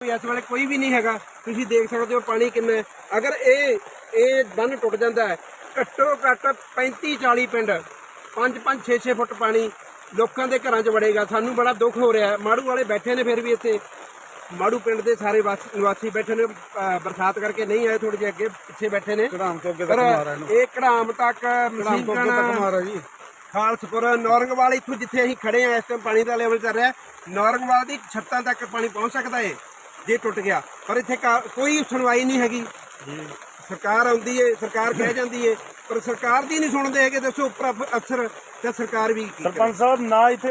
ਇਸ ਵੇਲੇ ਕੋਈ ਵੀ ਨਹੀਂ ਹੈਗਾ। ਤੁਸੀਂ ਦੇਖ ਸਕਦੇ ਹੋ ਪਾਣੀ ਕਿੰਨਾ ਹੈ। ਅਗਰ ਇਹ ਇਹ ਬੰਨ ਟੁੱਟ ਜਾਂਦਾ ਹੈ ਘੱਟੋ ਘੱਟ 35 40 ਪਿੰਡ 5 5 6 6 ਫੁੱਟ ਪਾਣੀ ਲੋਕਾਂ ਦੇ ਘਰਾਂ 'ਚ ਵੜੇਗਾ। ਸਾਨੂੰ ਬੜਾ ਦੁੱਖ ਹੋ ਰਿਹਾ ਹੈ। ਮਾੜੂ ਵਾਲੇ ਬੈਠੇ ਨੇ ਫਿਰ ਵੀ ਇੱਥੇ। ਮਾੜੂ ਪਿੰਡ ਦੇ ਸਾਰੇ ਵਾਸ- ਨਿਵਾਸੀ ਬੈਠੇ ਨੇ। ਬਰਸਾਤ ਕਰਕੇ ਨਹੀਂ ਆਏ ਥੋੜੇ ਜਿਹੇ ਅੱਗੇ ਪਿੱਛੇ ਬੈਠੇ ਨੇ। ਕੜਾਮ ਤੋਂ ਅੱਗੇ ਤੱਕ ਮਾਰ ਇਹਨੂੰ ਇਹ ਕੜਾਮ ਤੱਕ ਕੜਾਮ ਤੋਂ ਅੱਗੇ ਤੱਕ ਮਾਰ ਜੀ। ਖਾਲਸਪੁਰ ਨੌਰੰਗਵਾਲ ਇੱਥੋਂ ਜਿੱਥੇ ਅਸੀਂ ਖੜੇ ਆ ਇਸ ਟਾਈਮ ਪਾਣੀ ਦਾ ਲੈਵਲ ਚੱਲ ਰਿਹਾ ਨੌਰੰਗਵਾਲ ਦੀ ਛੱਤਾਂ ਤੱਕ ਪਾਣੀ ਪਹੁੰਚ ਸਕਦਾ ਏ। ਜੇ ਟੁੱਟ ਗਿਆ। ਪਰ ਇੱਥੇ ਕਾ- ਕੋਈ ਸੁਣਵਾਈ ਨਹੀਂ ਹੈਗੀ। ਸਰਕਾਰ ਆਉਂਦੀ ਏ ਸਰਕਾਰ ਕਹਿ ਜਾਂਦੀ ਏ ਪਰ ਸਰਕਾਰ ਦੀ ਨਹੀਂ ਸੁਣਦੇ ਹੈਗੇ ਦੱਸੋ ਉੱਪਰ ਅਫ- ਅਫਸਰ ਤੇ ਸਰਕਾਰ ਵੀ ਕੀ ਕਰੇ? ਸਰਪੰਚ ਸਾਹਿਬ ਨਾ ਇੱਥੇ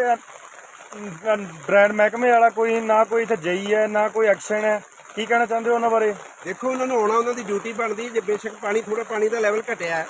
ਬ੍ਰਾਂਡ ਮਹਿਕਮੇ ਵਾਲਾ ਕੋਈ ਨਾ ਕੋਈ ਇੱਥੇ ਜਈ ਹੈ ਨਾ ਕੋਈ ਐਕਸ਼ਨ ਹੈ। ਕੀ ਕਹਿਣਾ ਚਾਹੁੰਦੇ ਹੋ ਉਹਨਾਂ ਬਾਰੇ? ਦੇਖੋ ਉਹਨਾਂ ਨੂੰ ਆਉਣਾ ਉਹਨਾਂ ਦੀ ਡਿਊਟੀ ਬਣਦੀ ਹੈ। ਜੇ ਬੇਸ਼ੱਕ ਪਾਣੀ ਥੋੜਾ ਪਾਣੀ ਦਾ ਲੈਵਲ ਘਟਿਆ ਹੈ।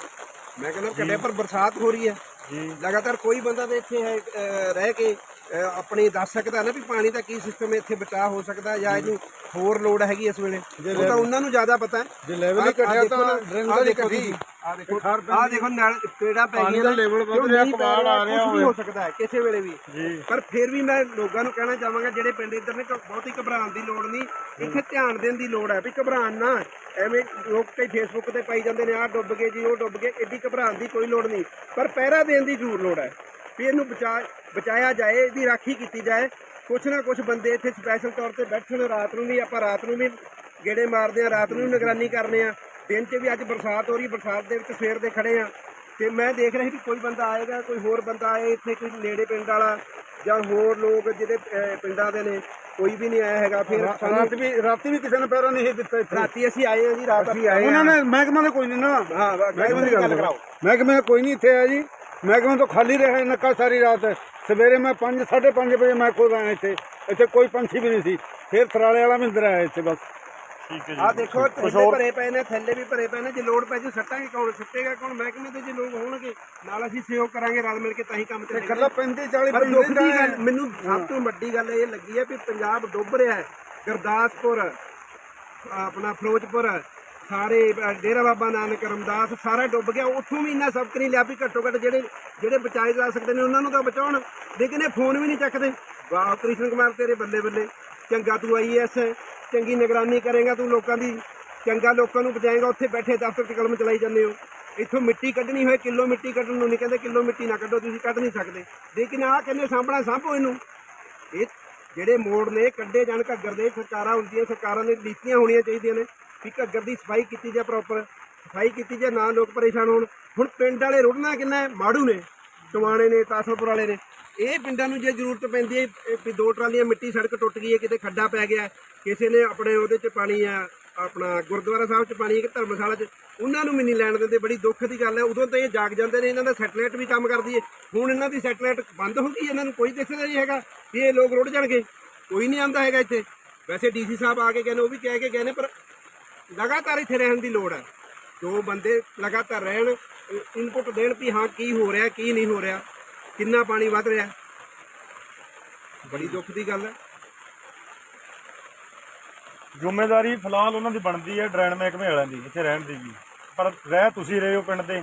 ਮੈਂ ਕਹਿੰਦਾ ਘਟਿਆ ਪਰ ਬਰਸਾਤ ਹੋ ਰਹੀ ਹੈ। ਜੀ। ਲਗਾਤਾਰ ਕੋਈ ਬੰਦਾ ਤੇ ਇੱਥੇ ਹੈ ਅਹ, ਰਹਿ ਕੇ ਆਪਣੀ ਦੱਸ ਸਕਦਾ ਨਾ ਵੀ ਪਾਣੀ ਦਾ ਕੀ ਸਿਸਟਮ ਇੱਥੇ ਬਚਾਅ ਹੋ ਸਕਦਾ ਜਾਂ ਇਹਨੂੰ ਹੋਰ ਲੋੜ ਹੈਗੀ ਇਸ ਵੇਲੇ? ਉਹ ਤਾਂ ਉਹਨਾਂ ਨੂੰ ਜ਼ਿਆਦਾ ਪਤਾ ਹੈ। ਜੇ level ਹੀ ਘਟਿਆ ਤਾਂ ਨਾ, drain ਆਹ ਦਾ ਦੇਖੋ। ਤੁਸੀਂ, ਆਹ ਦੇਖੋ ਆਹ ਦੇਖੋ ਨਾਲ ਪੇੜਾ ਪੈ ਪਾਣੀ ਗਈਆਂ ਦਾ level ਵੱਧ ਰਿਹਾ, ਕਬਾੜ ਆ ਰਿਹਾ। ਹੋ ਸਕਦਾ ਹੈ ਕਿਸੇ ਵੇਲੇ ਵੀ। ਜੀ। ਪਰ ਫਿਰ ਵੀ ਮੈਂ ਲੋਕਾਂ ਨੂੰ ਕਹਿਣਾ ਚਾਹਾਂਗਾ ਜਿਹੜੇ ਪਿੰਡ ਇੱਧਰ ਨੇ ਬਹੁਤੀ ਘਬਰਾਉਣ ਦੀ ਲੋੜ ਨਹੀਂ। ਇੱਥੇ ਧਿਆਨ ਦੇਣ ਦੀ ਲੋੜ ਹੈ ਵੀ ਘਬਰਾਉਣ ਨਾ। ਐਵੇਂ ਲੋਕ ਕਈ ਫੇਸਬੁੱਕ ਤੇ ਪਾਈ ਜਾਂਦੇ ਨੇ ਆਹ ਡੁੱਬ ਗਏ ਜੀ ਉਹ ਡੁੱਬ ਗਏ ਐਡੀ ਘਬਰਾਉਣ ਦੀ ਕੋਈ ਲੋੜ ਨਹੀਂ। ਪਰ ਪਹਿਰਾ ਦੇਣ ਦੀ ਜ਼ਰੂਰ ਲੋੜ ਹੈ। ਵੀ ਇਹਨੂੰ ਬਚਾ ਬਚਾਇਆ ਜਾਏ ਇਹਦੀ ਰਾਖੀ ਕੀਤੀ ਜਾਏ। ਕੁਛ ਨਾ ਕੁਛ ਬੰਦੇ ਇੱਥੇ ਸਪੈਸ਼ਲ ਤੌਰ ਤੇ ਬੈਠਣ ਰਾਤ ਨੂੰ ਵੀ ਆਪਾਂ ਰਾਤ ਨੂੰ ਵੀ ਗੇੜੇ ਮਾਰਦੇ ਆ ਰਾਤ ਨੂੰ ਨਿਗਰਾਨੀ ਕਰਨੇ ਆ ਦਿਨ 'ਚ ਵੀ ਅੱਜ ਬਰਸਾਤ ਹੋ ਰਹੀ ਬਰਸਾਤ ਦੇ ਵਿੱਚ ਸਵੇਰ ਦੇ ਖੜੇ ਆ ਤੇ ਮੈਂ ਦੇਖ ਰਿਹਾ ਸੀ ਵੀ ਕੋਈ ਬੰਦਾ ਆਏਗਾ ਕੋਈ ਹੋਰ ਬੰਦਾ ਆਏ ਇੱਥੇ ਕੋਈ ਨੇੜੇ ਪਿੰਡ ਵਾਲਾ ਜਾਂ ਹੋਰ ਲੋਕ ਜਿਹੜੇ ਪਿੰਡਾਂ ਦੇ ਨੇ ਕੋਈ ਵੀ ਨਹੀਂ ਆਇਆ ਹੈਗਾ ਫਿਰ ਰਾਤ ਵੀ ਰਾਤੀ ਵੀ ਕਿਸੇ ਨੇ ਪੈਰਾ ਨਹੀਂ ਦਿੱਤਾ ਇੱਥੇ। ਰਾਤੀ ਅਸੀਂ ਆਏ ਆ ਜੀ ਰਾਤ ਅਸੀਂ ਆਏ ਉਹਨਾਂ ਨੇ ਮਹਿਕਮਾ ਦੇ ਕੋਈ ਨਹੀਂ ਨਾ। ਹਾਂ ਮਹਿਕਮੇ ਦੀ ਗੱਲ ਕਰਾਓ। ਮਹਿਕਮੇ ਕੋਈ ਨਹੀਂ ਇੱਥੇ ਆਇਆ ਜੀ। ਮਹਿਕਮੇ ਤੋਂ ਖਾਲੀ ਰਿਹਾ ਨੱਕਾ ਸਾਰੀ ਰਾਤ। ਸਵੇਰੇ ਮੈਂ 5 5:30 ਵਜੇ ਮੈਂ ਕੋਲ ਆਇਆ ਇੱਥੇ। ਇੱਥੇ ਕੋਈ ਪੰਛੀ ਵੀ ਨਹੀਂ ਸੀ। ਫਿਰ ਥਰਾਲੇ ਵਾਲਾ ਮਿੰਦਰ ਆਇਆ ਇੱਥੇ ਬਸ। ਠੀਕ ਹੈ ਆ ਜੀ ਦੇਖੋ ਥੱਲੇ ਭਰੇ ਪਏ ਨੇ ਥੱਲੇ ਵੀ ਭਰੇ ਪਏ ਨੇ। ਜੇ ਲੋਡ ਪੈ ਜੂ ਸੱਟਾਂਗੇ ਕੌਣ? ਸੁੱਟੇਗਾ ਕੌਣ? ਮਹਿਕਮੇ ਦੇ ਜੇ ਲੋਕ ਹੋਣਗੇ ਨਾਲ ਅਸੀਂ ਸਹਿਯੋਗ ਕਰਾਂਗੇ ਰਲ ਮਿਲ ਕੇ ਤਾਂ ਹੀ ਕੰਮ ਤੇ ਚੱਲੇਗਾ। ਇਕੱਲਾ 35 40 ਪਰ ਦੁੱਖ ਪਿੰਡ ਦੀ ਦਾ ਗੱਲ ਮੈਨੂੰ ਸਭ ਤੋਂ ਵੱਡੀ ਗੱਲ ਇਹ ਲੱਗੀ ਹੈ ਵੀ ਪੰਜਾਬ ਡੁੱਬ ਰਿਹਾ ਹੈ। ਗੁਰਦਾਸਪੁਰ ਆਪਣਾ ਫਿਰੋਜ਼ਪੁਰ ਸਾਰੇ ਡੇਰਾ ਬਾਬਾ ਨਾਨਕ, ਰਮਦਾਸ, ਸਾਰਾ ਡੁੱਬ ਗਿਆ। ਉੱਥੋਂ ਵੀ ਇੰਨਾ ਸਬਕ ਨਹੀਂ ਲਿਆ ਵੀ ਘੱਟੋ ਘੱਟ ਜਿਹੜੇ ਜਿਹੜੇ ਬਚਾਏ ਜਾ ਸਕਦੇ ਨੇ, ਉਹਨਾਂ ਨੂੰ ਤਾਂ ਬਚਾਉਣ। ਲੇਕਿਨ ਇਹ ਫੋਨ ਵੀ ਨਹੀਂ ਚੱਕਦੇ। ਵਾਹ, ਕ੍ਰਿਸ਼ਨ ਕੁਮਾਰ, ਤੇਰੇ ਬੱਲੇ ਬੱਲੇ। ਚੰਗਾ ਤੂੰ ਆਈਐਸ ਚੰਗੀ ਨਿਗਰਾਨੀ ਕਰੇਗਾ ਤੂੰ ਲੋਕਾਂ ਦੀ। ਚੰਗਾ ਲੋਕਾਂ ਨੂੰ ਬਚਾਏਗਾ। ਉੱਥੇ ਬੈਠੇ ਦਫ਼ਤਰ 'ਚ ਕਲਮ ਚਲਾਈ ਜਾਂਦੇ ਹੋ। ਇੱਥੋਂ ਮਿੱਟੀ ਕੱਢਣੀ ਹੋਏ, ਕਿਲੋ ਮਿੱਟੀ ਕੱਢਣ ਨੂੰ ਨਹੀਂ ਕਹਿੰਦੇ, ਕਿਲੋ ਮਿੱਟੀ ਨਾ ਕੱਢੋ, ਤੁਸੀਂ ਕੱਢ ਨਹੀਂ ਸਕਦੇ। ਲੇਕਿਨ ਆਹ ਕਹਿੰਦੇ ਸਾਂਭਣਾ ਸਾਂਭੋ ਇਹਨੂੰ। ਇਹ ਜਿਹੜੇ ਮੋੜ ਨੇ, ਕੱਢੇ ਜਾਣ, ਘੱਗਰ ਦੇ, ਸਰਕਾਰਾਂ ਹੁੰਦੀਆਂ, ਸਰਕਾਰਾਂ ਨੇ ਨੀਤੀਆਂ ਹੋਣੀਆਂ ਚਾਹੀਦੀਆਂ ਨੇ। ਕਿ ਘੱਗਰ ਦੀ ਸਫ਼ਾਈ ਕੀਤੀ ਜਾਏ ਪ੍ਰੋਪਰ ਸਫ਼ਾਈ ਕੀਤੀ ਜਾਏ, ਨਾ ਲੋਕ ਪਰੇਸ਼ਾਨ ਹੋਣ। ਹੁਣ ਪਿੰਡ ਵਾਲੇ ਰੁੜਨਾ ਕਿੰਨਾ ਮਾੜੂ ਨੇ ਟਵਾਣੇ ਨੇ ਤਾਸਲਪੁਰ ਵਾਲੇ ਨੇ। ਇਹ ਪਿੰਡਾਂ ਨੂੰ ਜੇ ਜ਼ਰੂਰਤ ਪੈਂਦੀ ਹੈ ਵੀ ਦੋ ਟਰਾਲੀਆਂ, ਮਿੱਟੀ ਸੜਕ ਟੁੱਟ ਗਈ ਹੈ, ਕਿਤੇ ਖੱਡਾ ਪੈ ਗਿਆ, ਕਿਸੇ ਨੇ ਆਪਣੇ ਉਹਦੇ 'ਚ ਪਾਣੀ ਆ, ਆਪਣਾ ਗੁਰਦੁਆਰਾ ਸਾਹਿਬ 'ਚ ਪਾਣੀ ਹੈ ਕਿ ਧਰਮਸ਼ਾਲਾ 'ਚ, ਉਹਨਾਂ ਨੂੰ ਵੀ ਨਹੀਂ ਲੈਣ ਦਿੰਦੇ, ਬੜੀ ਦੁੱਖ ਦੀ ਗੱਲ ਹੈ। ਉਦੋਂ ਤਾਂ ਇਹ ਜਾਗ ਜਾਂਦੇ ਨੇ, ਇਹਨਾਂ ਦਾ ਸੈਟਲਾਈਟ ਵੀ ਕੰਮ ਕਰਦੀ ਹੈ। ਹੁਣ ਇਹਨਾਂ ਦੀ ਸੈਟਲਾਈਟ ਬੰਦ ਹੋ ਗਈ, ਇਹਨਾਂ ਨੂੰ ਕੋਈ ਦਿਖਦਾ ਨਹੀਂ ਹੈਗਾ ਵੀ ਇਹ ਲੋਕ ਰੁੜ ਜਾਣਗੇ। ਕੋਈ ਨਹੀਂ ਆਂਦਾ ਹੈਗਾ ਇੱਥੇ। ਵੈਸੇ ਡੀਸੀ ਸਾਹਿਬ ਆ ਕੇ ਗਏ ਨੇ ਉਹ ਵੀ ਕਹਿ ਕੇ ਗਏ ਨੇ, ਪਰ ਲਗਾਤਾਰ ਇੱਥੇ ਰਹਿਣ ਦੀ ਲੋੜ ਹੈ ਜੋ ਬੰਦੇ ਲਗਾਤਾਰ ਰਹਿਣ ਇਨਪੁਟ ਦੇਣ ਵੀ ਹਾਂ ਕੀ ਹੋ ਰਿਹਾ ਕੀ ਨਹੀਂ ਹੋ ਰਿਹਾ ਕਿੰਨਾ ਪਾਣੀ ਵੱਧ ਰਿਹਾ ਬੜੀ ਦੁੱਖ ਦੀ ਗੱਲ ਹੈ ਜ਼ਿੰਮੇਵਾਰੀ ਫਿਲਹਾਲ ਉਹਨਾਂ ਦੀ ਬਣਦੀ ਹੈ ਡਰੇਨ ਮਹਿਕਮੇ ਵਾਲਿਆਂ ਦੀ ਇੱਥੇ ਰਹਿਣ ਦੀ ਵੀ ਪਰ ਰਹਿ ਤੁਸੀਂ ਰਹੇ ਹੋ ਪਿੰਡ ਦੇ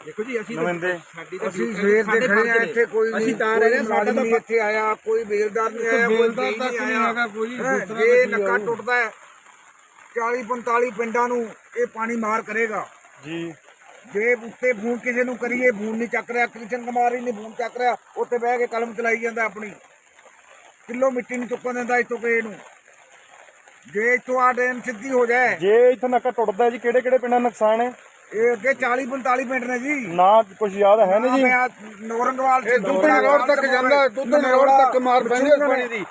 ਦੇਖੋ ਜੀ ਅਸੀਂ। ਸਾਡੀ ਤਾਂ ਅਸੀਂ ਸਵੇਰ ਦੇ ਖੜੇ ਆ। ਇੱਥੇ ਕੋਈ ਅਸੀਂ ਤਾਂ ਰਹਿ ਹਾਂ, ਸਾਡਾ ਤਾਂ ਇੱਥੇ ਆਇਆ ਕੋਈ ਬੇਲਦਾਰ ਨਹੀਂ ਆਇਆ ਕੋਈ ਬੇਲਦਾਰ ਨਹੀਂ ਤੱਕ ਨਹੀਂ ਆਇਆ ਕੋਈ, ਜੇ ਨੱਕਾ। ਟੁੱਟਦਾ ਹੈ 40 45 ਪਿੰਡਾਂ ਨੂੰ ਇਹ ਪਾਣੀ ਮਾਰ ਕਰੇਗਾ। ਜੀ। ਜੇ ਉੱਤੇ ਫੋਨ ਕਿਸੇ ਨੂੰ ਕਰੀਏ ਫੋਨ ਨਹੀਂ ਚੱਕ ਰਿਹਾ ਕ੍ਰਿਸ਼ਨ ਕੁਮਾਰ ਹੀ ਨਹੀਂ ਫੋਨ ਚੱਕ ਰਿਹਾ ਉੱਥੇ ਬਹਿ ਕੇ ਕਲਮ ਚਲਾਈ ਜਾਂਦਾ ਆਪਣੀ। ਕਿਲੋ ਮਿੱਟੀ ਨਹੀਂ ਚੁੱਕਣ ਦਿੰਦਾ ਇੱਥੋਂ ਕਿਸੇ ਨੂੰ। ਜੇ ਇੱਥੋਂ ਆ ਡੈਮ ਸਿੱਧੀ ਹੋ ਜਾਏ। ਜੇ ਇੱਥੇ ਨੱਕਾ ਟੁੱਟਦਾ ਜੀ ਕਿਹੜੇ ਕਿਹੜੇ ਪਿੰਡਾਂ ਦਾ ਨੁਕਸਾਨ ਹੈ? ਇਹ ਅੱਗੇ 40 45 ਪਿੰਡ ਨੇ ਜੀ। ਨਾ ਕੁਝ ਯਾਦ ਹੈ ਨਹੀਂ ਜੀ। ਮੈਂ ਨੌਰੰਗਵਾਲ ਇਹ ਦੁੱਧਣ ਰੋਡ ਤੱਕ ਜਾਂਦਾ ਦੁੱਧਣ ਰੋਡ ਤੱਕ ਮਾਰ ਪੈਂਦੀ ਪਾਣੀ ਦੀ।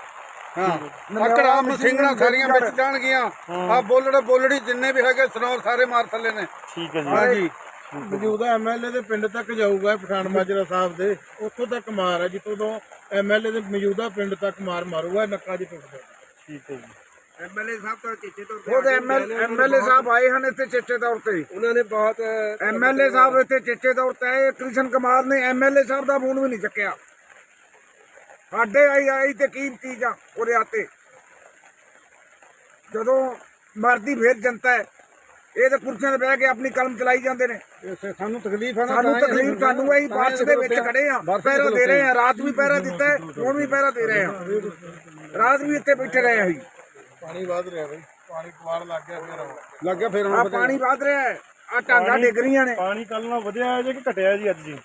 ਹਾਂ। ਅਕੜਾ ਮਸਿੰਗਣਾ ਸਾਰੀਆਂ ਵਿੱਚ ਜਾਣਗੀਆਂ। ਆ ਬੋਲੜੇ ਬੋਲੜੀ ਜਿੰਨੇ ਵੀ ਹੈਗੇ ਸਨੌਰ ਸਾਰੇ ਮਾਰ ਥੱਲੇ ਨੇ। ਠੀਕ ਹੈ ਜੀ। ਹਾਂਜੀ ਮੌਜੂਦਾ ਐਮਐਲਏ ਦੇ ਪਿੰਡ ਤੱਕ ਜਾਊਗਾ ਪਠਾਨ ਮਾਜਰਾ ਸਾਹਿਬ ਦੇ। ਉੱਥੋਂ ਤੱਕ ਮਾਰ ਹੈ ਜਿੱਥੋਂ ਤੋਂ ਐਮਐਲਏ ਦੇ ਮੌਜੂਦਾ ਪਿੰਡ ਤੱਕ ਮਾਰ ਮਾਰੂਗਾ ਨੱਕਾ ਜੀ ਟੁੱਟ ਜਾਊਗਾ ਠੀਕ ਹੈ ਜੀ। ਐਮਐਲਏ ਸਾਹਿਬ ਤਾਂ ਚੇਚੇ ਤੌਰ ਤੇ ਉਹਦੇ ਐਮਐਲਏ ਬਹੁਤ- ਸਾਹਿਬ ਆਏ ਹਨ ਇੱਥੇ ਚਿੱਟੇ ਤੌਰ ਤੇ। ਉਹਨਾਂ ਨੇ ਬਹੁਤ ਐਮਐਲਏ ਸਾਹਿਬ ਇੱਥੇ ਚਿੱਟੇ ਤੌਰ ਤੇ ਆਏ। ਕ੍ਰਿਸ਼ਨ ਕੁਮਾਰ ਨੇ ਐਮਐਲਏ ਸਾਹਿਬ ਦਾ ਫੋਨ ਵੀ ਨਹੀਂ ਚੱਕਿਆ। ਸਾਡੇ ਆਈ ਆਈ ਤੇ ਕੀ ਚੀਜ਼ ਆ ਉਹਦੇ ਆਤੇ। ਜਦੋਂ ਮਰਦੀ ਫੇਰ ਜਨਤਾ ਹੈ ਇਹ ਤਾਂ ਕੁਰਸੀਆਂ ਤੇ ਬਹਿ ਕੇ ਆਪਣੀ ਕਲਮ ਚਲਾਈ ਜਾਂਦੇ ਨੇ। ਸਾਨੂੰ ਤਕਲੀਫ ਨਾ ਸਾਨੂੰ ਤਕਲੀਫ ਸਾਨੂੰ ਇਹ ਬਾਰਿਸ਼ ਦੇ ਵਿੱਚ ਖੜੇ ਆ। ਪਹਿਰਾ ਦੇ ਰਹੇ ਆ ਰਾਤ ਵੀ ਪਹਿਰਾ ਦਿੱਤਾ ਹੁਣ ਵੀ ਪਹਿਰਾ ਦੇ ਰਹੇ ਆ। ਰਾਤ ਵੀ ਇੱਥੇ ਬੈਠੇ ਰਹੇ ਆ ਪਾਣੀ ਵੱਧ ਰਿਹਾ ਬਈ ਪਾਣੀ ਕੁਆੜ ਲੱਗ ਗਿਆ ਫਿਰ ਲੱਗ ਗਿਆ ਫਿਰ ਆ ਪਾਣੀ ਵੱਧ ਰਿਹਾ ਆ ਟਾਂਗਾ ਡਿੱਗ ਰਹੀਆਂ ਨੇ। ਪਾਣੀ ਕੱਲ ਨਾਲ ਵਧਿਆ ਹੈ ਜੇ ਕਿ ਘਟਿਆ ਜੀ ਅੱਜ ਜੀ?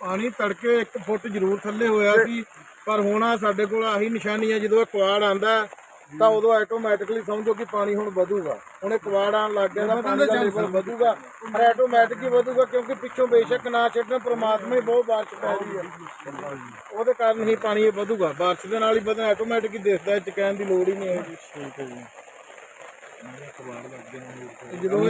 ਪਾਣੀ ਤੜਕੇ 1 ਫੁੱਟ ਜ਼ਰੂਰ ਥੱਲੇ ਹੋਇਆ ਸੀ ਪਰ ਹੁਣ ਆ ਸਾਡੇ ਕੋਲ ਆਹੀ ਨਿਸ਼ਾਨੀ ਹੈ ਜਦੋਂ ਇਹ ਕੁਆੜ ਆਂਦਾ ਤਾਂ ਉਦੋਂ ਆਟੋਮੈਟਿਕਲੀ ਸਮਝੋ ਕਿ ਪਾਣੀ ਹੁਣ ਵਧੂਗਾ। ਹੁਣ ਇਹ ਕੁਆੜ ਆਣ ਲੱਗ ਗਿਆ ਤਾਂ ਪਾਣੀ ਦਾ ਲੈਵਲ ਵਧੂਗਾ। ਪਰ ਆਟੋਮੈਟਿਕ ਹੀ ਵਧੂਗਾ ਕਿਉਂਕਿ ਪਿੱਛੋਂ ਬੇਸ਼ੱਕ ਨਾ ਛੱਡਣ ਪ੍ਰਮਾਤਮਾ ਹੀ ਬਹੁਤ ਬਾਰਿਸ਼ ਪੈ ਰਹੀ ਹੈ ਉਹਦੇ ਕਾਰਨ ਹੀ ਪਾਣੀ ਇਹ ਵਧੂਗਾ। ਬਾਰਿਸ਼ ਦੇ ਨਾਲ ਹੀ ਵਧਣਾ ਆਟੋਮੈਟਿਕ ਹੀ ਦਿਸਦਾ ਇਹ ਚ ਕਹਿਣ ਦੀ ਲੋੜ ਹੀ ਨਹੀਂ ਹੈ ਠੀਕ ਹੈ ਜੀ। ਜਦੋਂ